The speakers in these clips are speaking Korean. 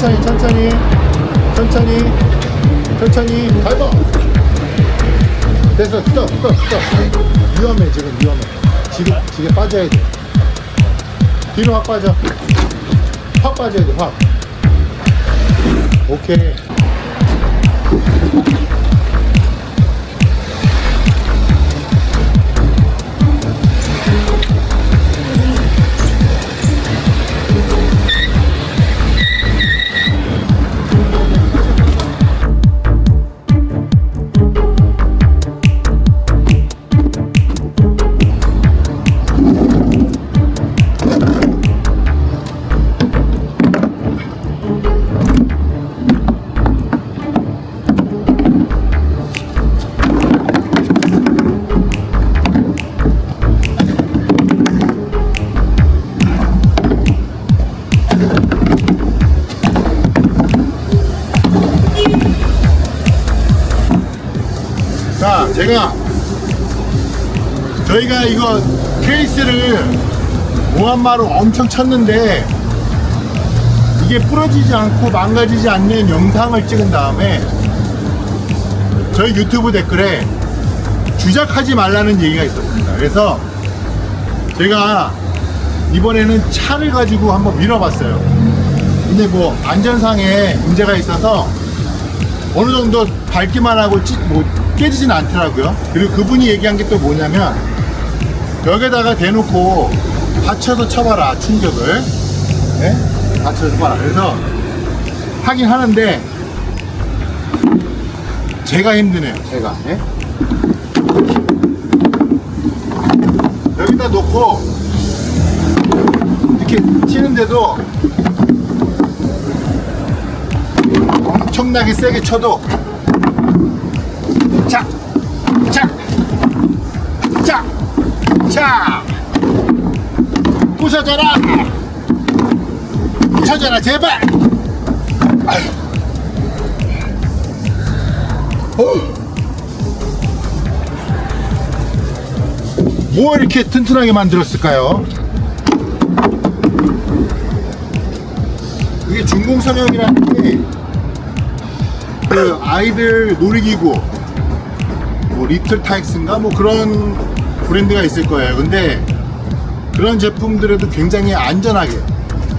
천천히 천천히 천천히 천천히. 밟아 됐어 스톱 스톱 스톱. 위험해 지금 위험해. 지금 지게 빠져야 돼. 뒤로 확 빠져. 확 빠져야 돼확. 오케이. 저희가 이거 케이스를 무한마로 엄청 쳤는데 이게 부러지지 않고 망가지지 않는 영상을 찍은 다음에 저희 유튜브 댓글에 주작하지 말라는 얘기가 있었습니다. 그래서 제가 이번에는 차를 가지고 한번 밀어봤어요. 근데 뭐 안전상에 문제가 있어서 어느 정도 밟기만 하고 찌, 뭐 깨지진 않더라고요. 그리고 그분이 얘기한 게 또 뭐냐면 여기다가 대놓고 받쳐서 쳐봐라 충격을, 네? 받쳐서 쳐봐라. 그래서 하긴 하는데 제가 힘드네요. 제가. 예? 여기다 놓고 이렇게 치는데도 엄청나게 세게 쳐도 자, 자, 자, 부서져라, 부서져라 제발. 뭐 이렇게 튼튼하게 만들었을까요? 이게 중공선형이라는 게 그 아이들 놀이기구 뭐 리틀 타익스인가 뭐 그런 브랜드가 있을 거예요. 근데 그런 제품들에도 굉장히 안전하게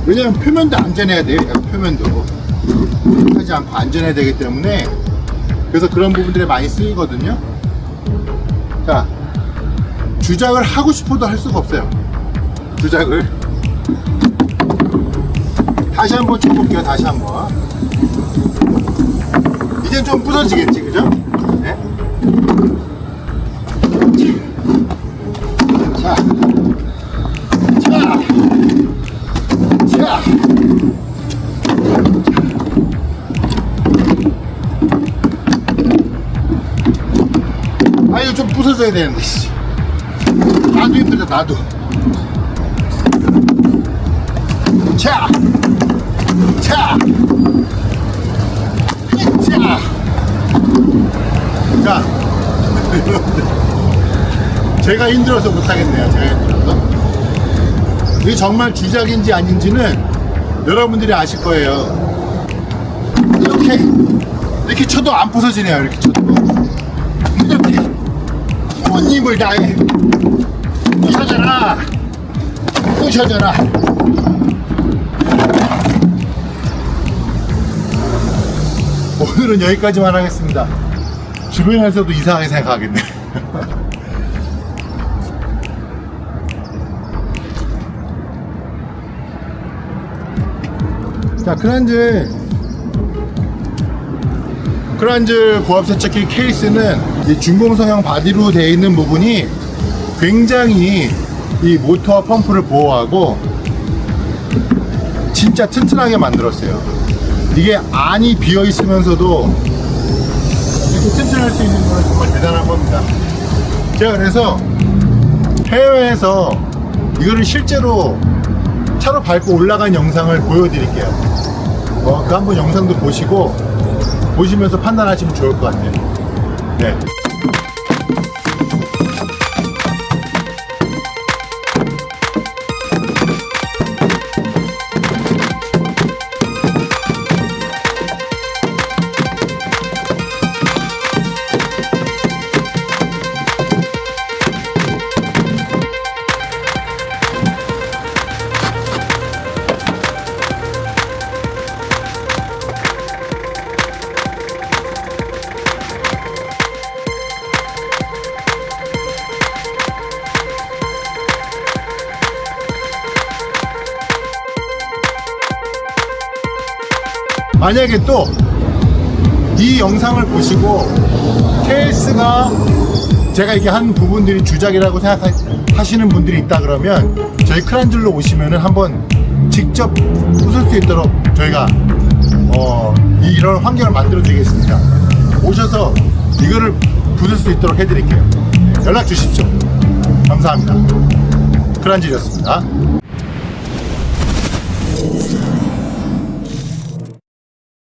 왜냐면 표면도 안전해야 돼요. 표면도 하지 않고 안전해야 되기 때문에 그래서 그런 부분들이 많이 쓰이거든요. 자 주작을 하고 싶어도 할 수가 없어요. 주작을 다시 한번 쳐볼게요. 다시 한번. 이제 좀 부서지겠지, 그죠? 부서져야 되는데, 씨. 나도 힘들다, 나도. 자, 자. 자, 자, 제가 힘들어서 못하겠네요. 제가 힘들어서. 이게 정말 주작인지 아닌지는 여러분들이 아실 거예요. 이렇게, 이렇게 쳐도 안 부서지네요. 이렇게 쳐도. 힘을 다해. 부셔져라. 부셔져라. 오늘은 여기까지만 하겠습니다. 주변에서도 이상하게 생각하겠네. 자, 크란즈. 크란즈 고압 세척기 케이스는 이 중공 성형 바디로 되어 있는 부분이 굉장히 이 모터와 펌프를 보호하고 진짜 튼튼하게 만들었어요. 이게 안이 비어 있으면서도 이렇게 튼튼할 수 있는 건 정말 대단한 겁니다. 제가 그래서 해외에서 이거를 실제로 차로 밟고 올라간 영상을 보여드릴게요. 어, 그 한번 영상도 보시고 보시면서 판단하시면 좋을 것 같아요. 네. 만약에 또 이 영상을 보시고 케이스가 제가 이게 한 부분들이 주작이라고 생각하시는 분들이 있다 그러면 저희 크란즐로 오시면은 한번 직접 부술 수 있도록 저희가 어, 이- 이런 환경을 만들어 드리겠습니다. 오셔서 이거를 부술 수 있도록 해드릴게요. 연락 주십시오. 감사합니다. 크란즐이었습니다.